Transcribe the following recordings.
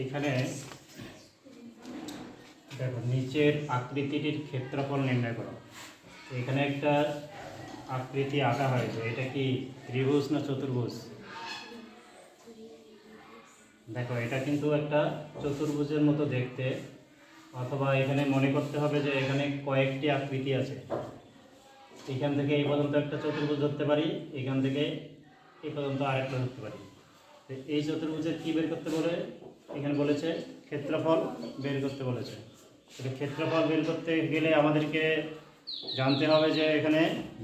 এইখানে দেখো, নিচের আকৃতিটির ক্ষেত্রফল নির্ণয় করো। এখানে একটা আকৃতি আঁকা হয়েছে, এটা কি ত্রিভুজ না চতুর্ভুজ? দেখো, এটা কিন্তু একটা চতুর্ভুজের মতো দেখতে, অথবা এখানে মনে করতে হবে যে এখানে কয়েকটি আকৃতি আছে। এখান থেকে এই পর্যন্ত একটা চতুর্ভুজ ধরতে পারি, এখান থেকে এই পর্যন্ত আরেকটা ধরতে পারি। এই চতুর্ভুজের কী বের করতে বলে? এখানে বলেছে ক্ষেত্রফল বের করতে বলেছে। তো ক্ষেত্রফল বের করতে গেলে আমাদেরকে জানতে হবে যে এখানে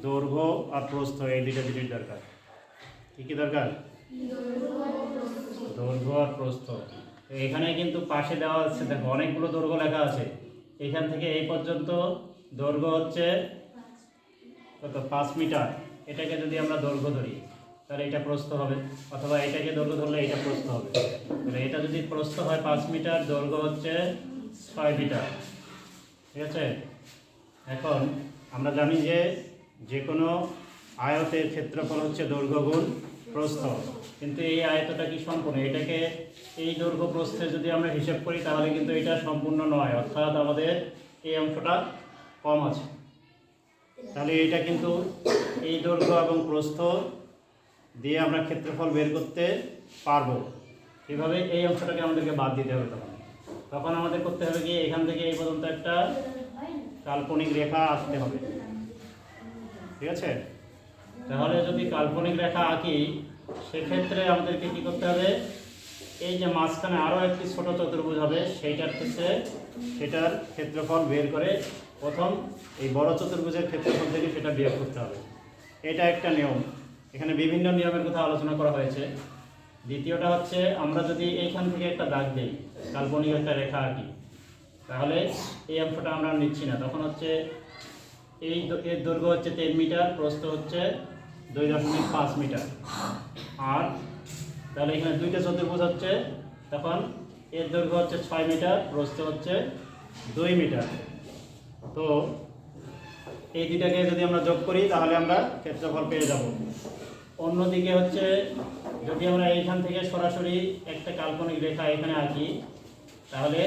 দৈর্ঘ্য আর প্রস্থ, এই দুইটা জিনিস দরকার। কী কী দরকার? দৈর্ঘ্য আর প্রস্থ। এখানে কিন্তু পাশে দেওয়া আছে, দেখো অনেকগুলো দৈর্ঘ্য লেখা আছে। এখান থেকে এই পর্যন্ত দৈর্ঘ্য হচ্ছে কত? পাঁচ মিটার। এটাকে যদি আমরা দৈর্ঘ্য ধরি তাহলে এটা প্রস্থ হবে। অথবা এটাকে দৈর্ঘ্য ধরলে এটা প্রস্থ হবে। তাহলে এটা যদি প্রস্থ হয় পাঁচ মিটার, দৈর্ঘ্য হচ্ছে ছয় মিটার। ঠিক আছে? এখন আমরা জানি যে যে কোনো আয়তের ক্ষেত্রফল হচ্ছে দৈর্ঘ্য গুণ প্রস্থ। কিন্তু এই আয়তটা কি সম্পূর্ণ? এটাকে এই দৈর্ঘ্য প্রস্থে যদি আমরা হিসাব করি, তাহলে কিন্তু এটা সম্পূর্ণ নয়। অর্থাৎ আমাদের এই অংশটা কম আছে। তাহলে এটা কিন্তু এই দৈর্ঘ্য এবং প্রস্থ দিয়ে আমরা ক্ষেত্রফল বের করতে পারব। এভাবে এই অংশটাকে আমাদেরকে বাদ দিতে হবে তখন। তখন আমাদের করতে হবে কি, এখান থেকে এই পর্যন্ত একটা কাল্পনিক রেখা আসতে হবে। ঠিক আছে? তাহলে যদি কাল্পনিক রেখা আঁকি, সেক্ষেত্রে আমাদেরকে কি করতে হবে? এই যে মাঝখানে আরও একটি ছোট চতুর্ভুজ হবে, সেইটার ক্ষেত্রে সেটার ক্ষেত্রফল বের করে প্রথম এই বড় চতুর্ভুজের ক্ষেত্রফল থেকে সেটা বিয়োগ করতে হবে। এটা একটা নিয়ম। এখানে বিভিন্ন নিয়মের কথা আলোচনা করা হয়েছে। দ্বিতীয়টা হচ্ছে, আমরা যদি এইখান থেকে একটা দাগ দিই, কাল্পনিক একটা রেখা আঁকি, তাহলে এই অংশটা আমরা নিচ্ছি না। তখন হচ্ছে এই এর দৈর্ঘ্য হচ্ছে তিন মিটার, প্রস্থ হচ্ছে দুই দশমিক পাঁচ মিটার। আর তাহলে এখানে দুইটা চতুর্ভুজ হচ্ছে, তখন এর দৈর্ঘ্য হচ্ছে ছয় মিটার, প্রস্থ হচ্ছে দুই মিটার। তো এই দুইটাকে যদি আমরা যোগ করি, তাহলে আমরা ক্ষেত্রফল পেয়ে যাব। অন্যদিকে হচ্ছে, যদি আমরা এইখান থেকে সরাসরি একটা কাল্পনিক রেখা এখানে আঁকি, তাহলে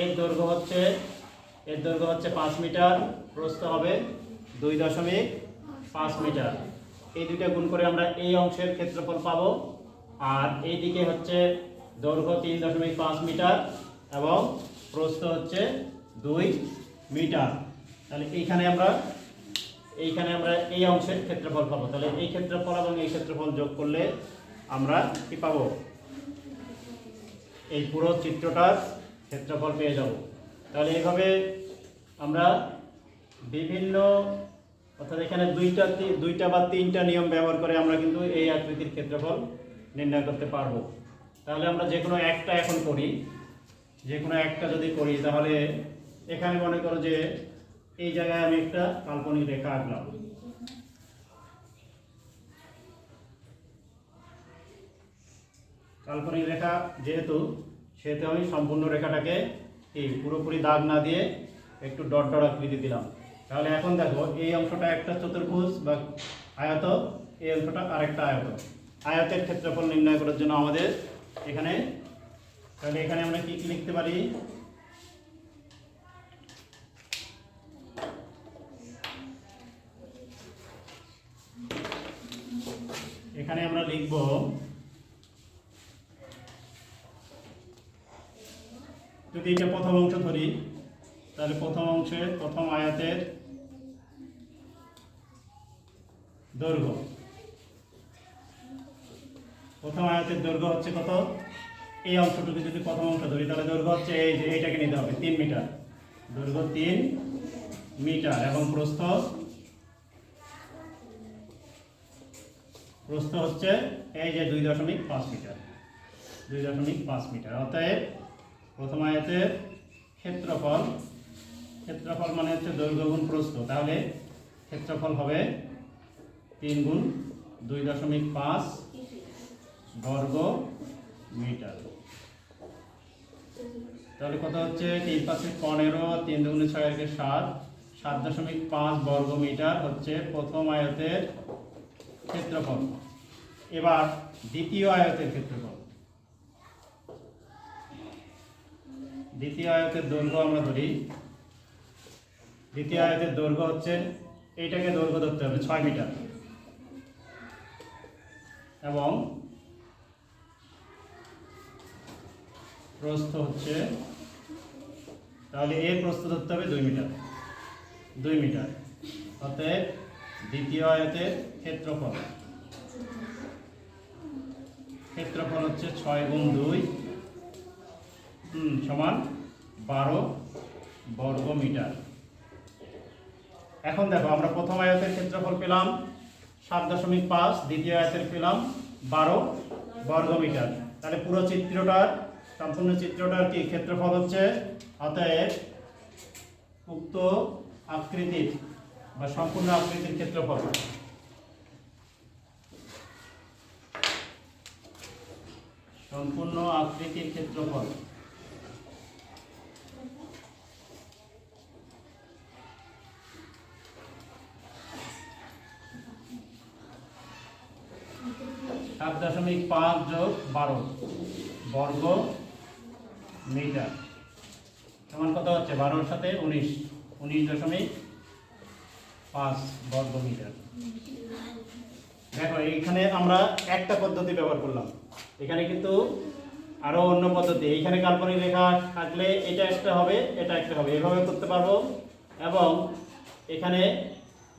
এর দৈর্ঘ্য হচ্ছে, এর দৈর্ঘ্য হচ্ছে পাঁচ মিটার, প্রস্থ হবে দুই দশমিক পাঁচ মিটার। এই দুইটা গুণ করে আমরা এই অংশের ক্ষেত্রফল পাবো, আর এই দিকে হচ্ছে দৈর্ঘ্য তিন দশমিক পাঁচ মিটার এবং প্রস্থ হচ্ছে দুই মিটার। তাহলে এইখানে আমরা এইখানে আমরা এই অংশের ক্ষেত্রফল পাবো। তাহলে এই ক্ষেত্রফল এবং এই ক্ষেত্রফল যোগ করলে আমরা কি পাবো? এই পুরো চিত্রটার ক্ষেত্রফল পেয়ে যাব। তাহলে এইভাবে আমরা বিভিন্ন, অর্থাৎ এখানে দুইটা দুইটা বা তিনটা নিয়ম ব্যবহার করে আমরা কিন্তু এই আকৃতির ক্ষেত্রফল নির্ণয় করতে পারব। তাহলে আমরা যে কোনো একটা এখন করি। যে কোনো একটা যদি করি, তাহলে এখানে মনে করো যে এই জায়গায় আমি একটা কাল্পনিক রেখা আঁকলাম। কাল্পনিক রেখা যেহেতু, সেহেতু আমি সম্পূর্ণ রেখাটাকে এই পুরোপুরি দাগ না দিয়ে একটু ডট ডট আকৃতি দিলাম। তাহলে এখন দেখো, এই অংশটা একটা চতুর্ভুজ বা আয়ত, এই অংশটা আরেকটা আয়ত। আয়তের ক্ষেত্রফল নির্ণয় করার জন্য আমাদের এখানে, তাহলে এখানে আমরা কি কি লিখতে পারি? এখানে আমরা লিখব যদি এটা প্রথম অংশ ধরি, তাহলে প্রথম অংশে, প্রথম আয়াতের দৈর্ঘ্য। প্রথম আয়াতের দৈর্ঘ্য হচ্ছে কত? এই অংশটুকু যদি প্রথম অংশ ধরি, তাহলে দৈর্ঘ্য হচ্ছে এই যে, এইটাকে নিতে হবে, তিন মিটার। দৈর্ঘ্য তিন মিটার এবং প্রস্থ প্রস্থ হচ্ছে, এই যে দুই দশমিক পাঁচ মিটার, দুই দশমিক পাঁচ মিটার, অতএব প্রথম আয়াতের ক্ষেত্রফল ক্ষেত্রফল মানে হচ্ছে দৈর্ঘ্য গুণ প্রস্থ, তাহলে ক্ষেত্রফল হবে তিন গুণ দুই দশমিক পাঁচ বর্গ মিটার। তাহলে কত হচ্ছে? তিন পাঁচে পনেরো, তিন দুগুণে ছয় সাত সাত দশমিক পাঁচ বর্গ মিটার হচ্ছে প্রথম আয়তের ক্ষেত্রফল। এবার দ্বিতীয় আয়তের ক্ষেত্রফল। দ্বিতীয় আয়তের দৈর্ঘ্য আমরা ধরি। দ্বিতীয় আয়তের দৈর্ঘ্য হচ্ছে, এইটাকে দৈর্ঘ্য ধরতে হবে, ছয় মিটার। এবং প্রস্থ হচ্ছে, তাহলে এর প্রস্থ ধরতে হবে দুই মিটার। দুই মিটার। অতএব দ্বিতীয় আয়তের ক্ষেত্রফল। ক্ষেত্রফল হচ্ছে ছয় গুণ দুই সমান বারো বর্গ মিটার এখন দেখো, আমরা প্রথম আয়তের ক্ষেত্রফল পেলাম সাত দশমিক পাঁচ, দ্বিতীয় আয়তের পেলাম বারো বর্গ মিটার তাহলে পুরো চিত্রটার, সম্পূর্ণ চিত্রটার কি? ক্ষেত্রফল হচ্ছে অতএব উক্ত আকৃতির বা সম্পূর্ণ আকৃতির ক্ষেত্রফল সম্পূর্ণ আকৃতির ক্ষেত্রফল সাত দশমিক পাঁচ যোগ বারো বর্গ মিটার। সমান কত হচ্ছে? বারোর সাথে উনিশ। উনিশ দশমিক পাঁচ বর্গ মিটার দেখো, এইখানে আমরা একটা পদ্ধতি ব্যবহার করলাম। এখানে কিন্তু আরও অন্য পদ্ধতি। এইখানে কাল্পনিক রেখা থাকলে এটা একটা হবে, এটা একটা হবে। এভাবে করতে পারব। এবং এখানে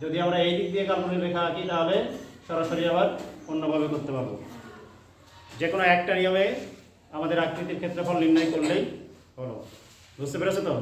যদি আমরা এই দিক দিয়ে কাল্পনিক রেখা আঁকি, তাহলে সরাসরি আবার অন্যভাবে করতে পারব। যে কোনো একটা নিয়মে আমাদের আকৃতির ক্ষেত্রফল নির্ণয় করলেই হলো। বুঝতে পেরেছ তো?